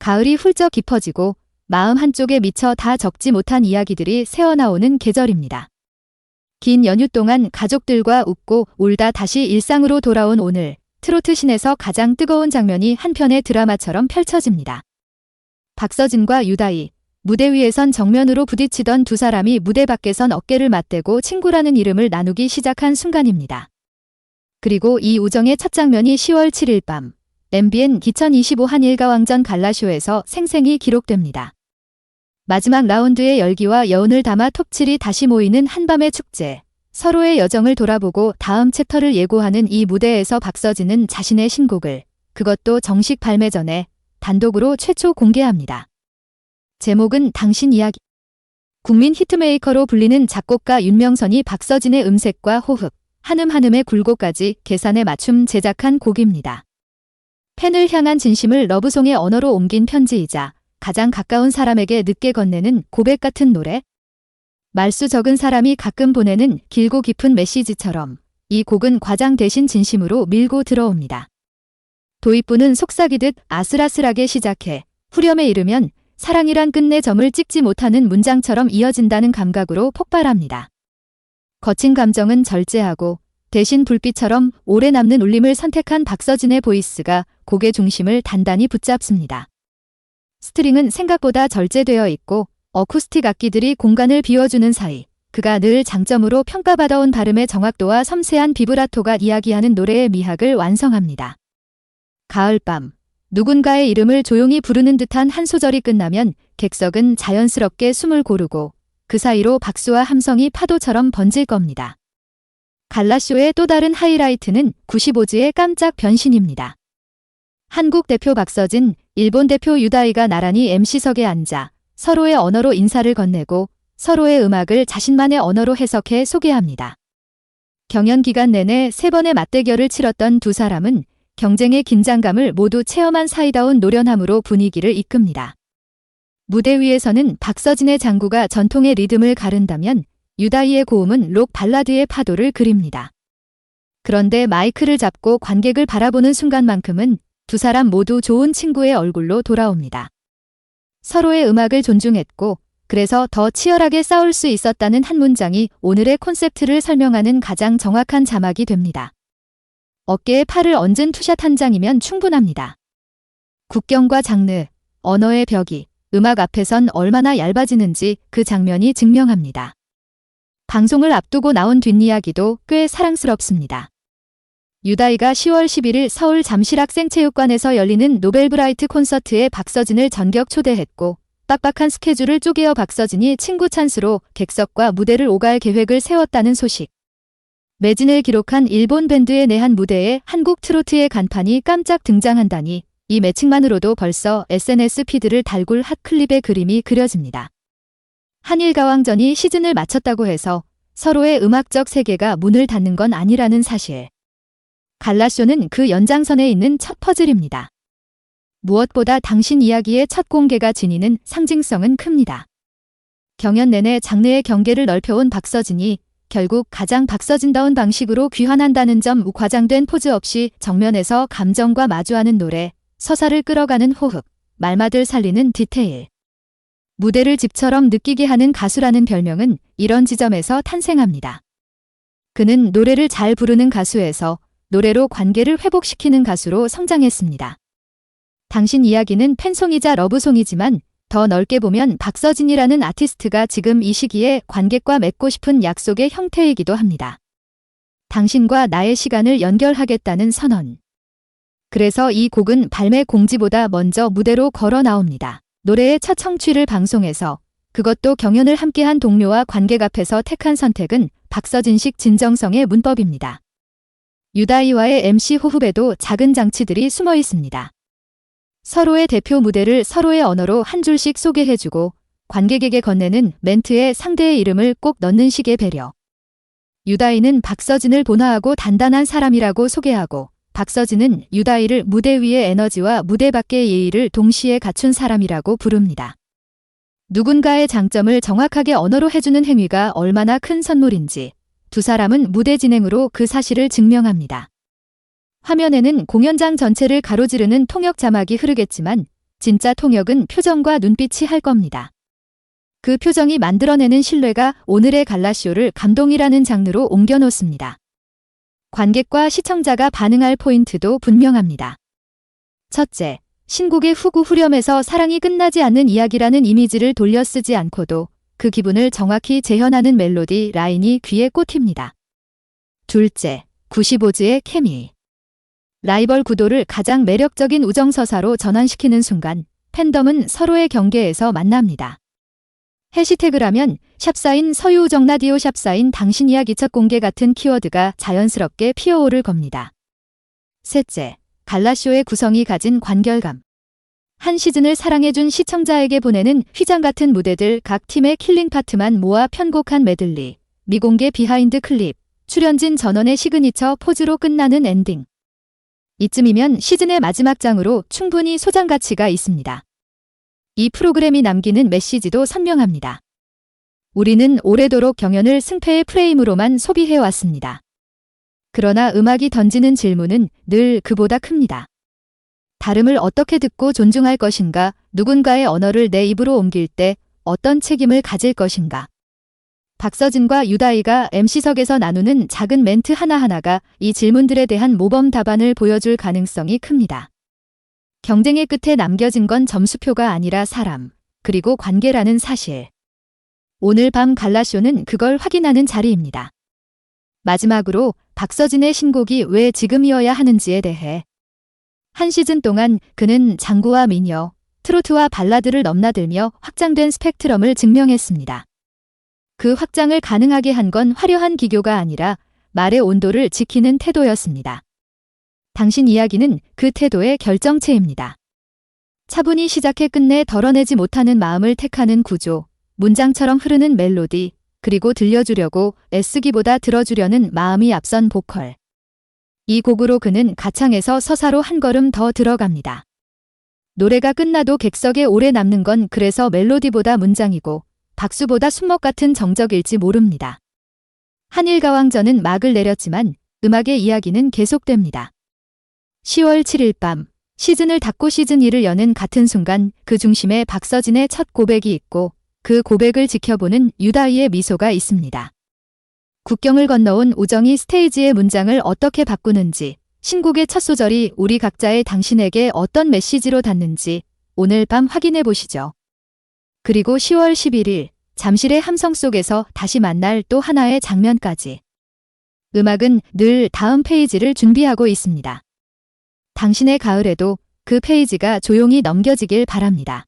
가을이 훌쩍 깊어지고 마음 한쪽에 미쳐 다 적지 못한 이야기들이 새어나오는 계절입니다. 긴 연휴 동안 가족들과 웃고 울다 다시 일상으로 돌아온 오늘 트로트 신에서 가장 뜨거운 장면이 한 편의 드라마처럼 펼쳐집니다. 박서진과 유다희, 무대 위에선 정면으로 부딪히던 두 사람이 무대 밖에선 어깨를 맞대고 친구라는 이름을 나누기 시작한 순간입니다. 그리고 이 우정의 첫 장면이 10월 7일 밤 MBN 2025 한일가왕전 갈라쇼에서 생생히 기록됩니다. 마지막 라운드의 열기와 여운을 담아 톱7이 다시 모이는 한밤의 축제. 서로의 여정을 돌아보고 다음 챕터를 예고하는 이 무대에서 박서진은 자신의 신곡을 그것도 정식 발매 전에 단독으로 최초 공개합니다. 제목은 당신 이야기. 국민 히트메이커로 불리는 작곡가 윤명선이 박서진의 음색과 호흡, 한음 한음의 굴곡까지 계산에 맞춤 제작한 곡입니다. 팬을 향한 진심을 러브송의 언어로 옮긴 편지이자 가장 가까운 사람에게 늦게 건네는 고백 같은 노래? 말수 적은 사람이 가끔 보내는 길고 깊은 메시지처럼 이 곡은 과장 대신 진심으로 밀고 들어옵니다. 도입부는 속삭이듯 아슬아슬하게 시작해 후렴에 이르면 사랑이란 끝내 점을 찍지 못하는 문장처럼 이어진다는 감각으로 폭발합니다. 거친 감정은 절제하고 대신 불빛처럼 오래 남는 울림을 선택한 박서진의 보이스가 곡의 중심을 단단히 붙잡습니다. 스트링은 생각보다 절제되어 있고 어쿠스틱 악기들이 공간을 비워주는 사이 그가 늘 장점으로 평가받아온 발음의 정확도와 섬세한 비브라토가 이야기하는 노래의 미학을 완성합니다. 가을밤 누군가의 이름을 조용히 부르는 듯한 한 소절이 끝나면 객석은 자연스럽게 숨을 고르고 그 사이로 박수와 함성이 파도처럼 번질 겁니다. 갈라쇼의 또 다른 하이라이트는 95지의 깜짝 변신입니다. 한국 대표 박서진, 일본 대표 유다이가 나란히 MC석에 앉아 서로의 언어로 인사를 건네고 서로의 음악을 자신만의 언어로 해석해 소개합니다. 경연 기간 내내 세 번의 맞대결을 치렀던 두 사람은 경쟁의 긴장감을 모두 체험한 사이다운 노련함으로 분위기를 이끕니다. 무대 위에서는 박서진의 장구가 전통의 리듬을 가른다면 유다이의 고음은 록 발라드의 파도를 그립니다. 그런데 마이크를 잡고 관객을 바라보는 순간만큼은 두 사람 모두 좋은 친구의 얼굴로 돌아옵니다. 서로의 음악을 존중했고 그래서 더 치열하게 싸울 수 있었다는 한 문장이 오늘의 콘셉트를 설명하는 가장 정확한 자막이 됩니다. 어깨에 팔을 얹은 투샷 한 장이면 충분합니다. 국경과 장르, 언어의 벽이 음악 앞에선 얼마나 얇아지는지 그 장면이 증명합니다. 방송을 앞두고 나온 뒷이야기도 꽤 사랑스럽습니다. 유다이가 10월 11일 서울 잠실학생체육관에서 열리는 노벨브라이트 콘서트에 박서진을 전격 초대했고 빡빡한 스케줄을 쪼개어 박서진이 친구 찬스로 객석과 무대를 오갈 계획을 세웠다는 소식. 매진을 기록한 일본 밴드의 내한 무대에 한국 트로트의 간판이 깜짝 등장한다니 이 매칭만으로도 벌써 SNS 피드를 달굴 핫클립의 그림이 그려집니다. 한일 가왕전이 시즌을 마쳤다고 해서 서로의 음악적 세계가 문을 닫는 건 아니라는 사실. 갈라쇼는 그 연장선에 있는 첫 퍼즐입니다. 무엇보다 당신 이야기의 첫 공개가 지니는 상징성은 큽니다. 경연 내내 장르의 경계를 넓혀온 박서진이 결국 가장 박서진다운 방식으로 귀환한다는 점 과장된 포즈 없이 정면에서 감정과 마주하는 노래, 서사를 끌어가는 호흡, 말마들 살리는 디테일. 무대를 집처럼 느끼게 하는 가수라는 별명은 이런 지점에서 탄생합니다. 그는 노래를 잘 부르는 가수에서 노래로 관계를 회복시키는 가수로 성장했습니다. 당신 이야기는 팬송이자 러브송이지만 더 넓게 보면 박서진이라는 아티스트가 지금 이 시기에 관객과 맺고 싶은 약속의 형태이기도 합니다. 당신과 나의 시간을 연결하겠다는 선언. 그래서 이 곡은 발매 공지보다 먼저 무대로 걸어 나옵니다. 노래의 첫 청취를 방송해서 그것도 경연을 함께한 동료와 관객 앞에서 택한 선택은 박서진식 진정성의 문법입니다. 유다이와의 MC 호흡에도 작은 장치들이 숨어 있습니다. 서로의 대표 무대를 서로의 언어로 한 줄씩 소개해주고 관객에게 건네는 멘트에 상대의 이름을 꼭 넣는 식의 배려. 유다이는 박서진을 본화하고 단단한 사람이라고 소개하고 박서진은 유다이를 무대 위의 에너지와 무대 밖의 예의를 동시에 갖춘 사람이라고 부릅니다. 누군가의 장점을 정확하게 언어로 해주는 행위가 얼마나 큰 선물인지 두 사람은 무대 진행으로 그 사실을 증명합니다. 화면에는 공연장 전체를 가로지르는 통역 자막이 흐르겠지만 진짜 통역은 표정과 눈빛이 할 겁니다. 그 표정이 만들어내는 신뢰가 오늘의 갈라쇼를 감동이라는 장르로 옮겨놓습니다. 관객과 시청자가 반응할 포인트도 분명합니다. 첫째, 신곡의 후구 후렴에서 사랑이 끝나지 않는 이야기라는 이미지를 돌려 쓰지 않고도 그 기분을 정확히 재현하는 멜로디 라인이 귀에 꽂힙니다. 둘째, 95즈의 케미. 라이벌 구도를 가장 매력적인 우정서사로 전환시키는 순간 팬덤은 서로의 경계에서 만납니다. 해시태그라면 샵사인 서유우정 라디오 샵사인 당신 이야기 첫 공개 같은 키워드가 자연스럽게 피어오를 겁니다. 셋째, 갈라쇼의 구성이 가진 관결감. 한 시즌을 사랑해준 시청자에게 보내는 휘장 같은 무대들 각 팀의 킬링 파트만 모아 편곡한 메들리, 미공개 비하인드 클립, 출연진 전원의 시그니처 포즈로 끝나는 엔딩. 이쯤이면 시즌의 마지막 장으로 충분히 소장 가치가 있습니다. 이 프로그램이 남기는 메시지도 선명합니다. 우리는 오래도록 경연을 승패의 프레임으로만 소비해왔습니다. 그러나 음악이 던지는 질문은 늘 그보다 큽니다. 다름을 어떻게 듣고 존중할 것인가, 누군가의 언어를 내 입으로 옮길 때 어떤 책임을 가질 것인가. 박서진과 유다이가 MC석에서 나누는 작은 멘트 하나하나가 이 질문들에 대한 모범 답안을 보여줄 가능성이 큽니다. 경쟁의 끝에 남겨진 건 점수표가 아니라 사람, 그리고 관계라는 사실. 오늘 밤 갈라쇼는 그걸 확인하는 자리입니다. 마지막으로 박서진의 신곡이 왜 지금이어야 하는지에 대해 한 시즌 동안 그는 장구와 미녀, 트로트와 발라드를 넘나들며 확장된 스펙트럼을 증명했습니다. 그 확장을 가능하게 한 건 화려한 기교가 아니라 말의 온도를 지키는 태도였습니다. 당신 이야기는 그 태도의 결정체입니다. 차분히 시작해 끝내 덜어내지 못하는 마음을 택하는 구조, 문장처럼 흐르는 멜로디, 그리고 들려주려고 애쓰기보다 들어주려는 마음이 앞선 보컬. 이 곡으로 그는 가창에서 서사로 한 걸음 더 들어갑니다. 노래가 끝나도 객석에 오래 남는 건 그래서 멜로디보다 문장이고 박수보다 순먹 같은 정적일지 모릅니다. 한일가왕전은 막을 내렸지만 음악의 이야기는 계속됩니다. 10월 7일 밤 시즌을 닫고 시즌 2를 여는 같은 순간 그 중심에 박서진의 첫 고백이 있고 그 고백을 지켜보는 유다이의 미소가 있습니다. 국경을 건너온 우정이 스테이지의 문장을 어떻게 바꾸는지, 신곡의 첫 소절이 우리 각자의 당신에게 어떤 메시지로 닿는지 오늘 밤 확인해 보시죠. 그리고 10월 11일 잠실의 함성 속에서 다시 만날 또 하나의 장면까지. 음악은 늘 다음 페이지를 준비하고 있습니다. 당신의 가을에도 그 페이지가 조용히 넘겨지길 바랍니다.